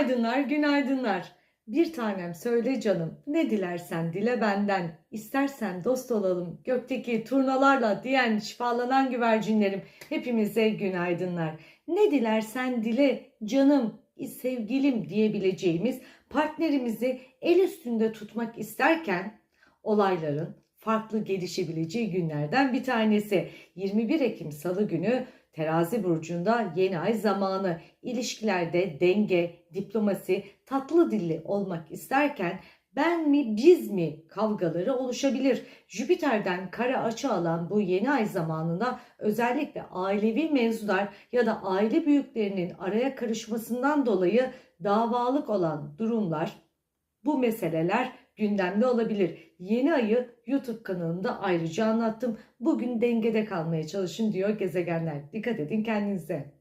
Günaydınlar, günaydınlar. Bir tanem söyle canım, ne dilersen dile benden. İstersen dost olalım, gökteki turnalarla diyen şifalanan güvercinlerim. Hepimize günaydınlar. Ne dilersen dile canım, sevgilim diyebileceğimiz partnerimizi el üstünde tutmak isterken olayların farklı gelişebileceği günlerden bir tanesi. 21 Ekim Salı günü Terazi burcunda yeni ay zamanı ilişkilerde denge, diplomasi, tatlı dilli olmak isterken ben mi biz mi kavgaları oluşabilir. Jüpiter'den kara açı alan bu yeni ay zamanında özellikle ailevi mevzular ya da aile büyüklerinin araya karışmasından dolayı davalık olan durumlar, bu meseleler gündemde olabilir. Yeni ayı YouTube kanalımda ayrıca anlattım. Bugün dengede kalmaya çalışın diyor gezegenler. Dikkat edin kendinize.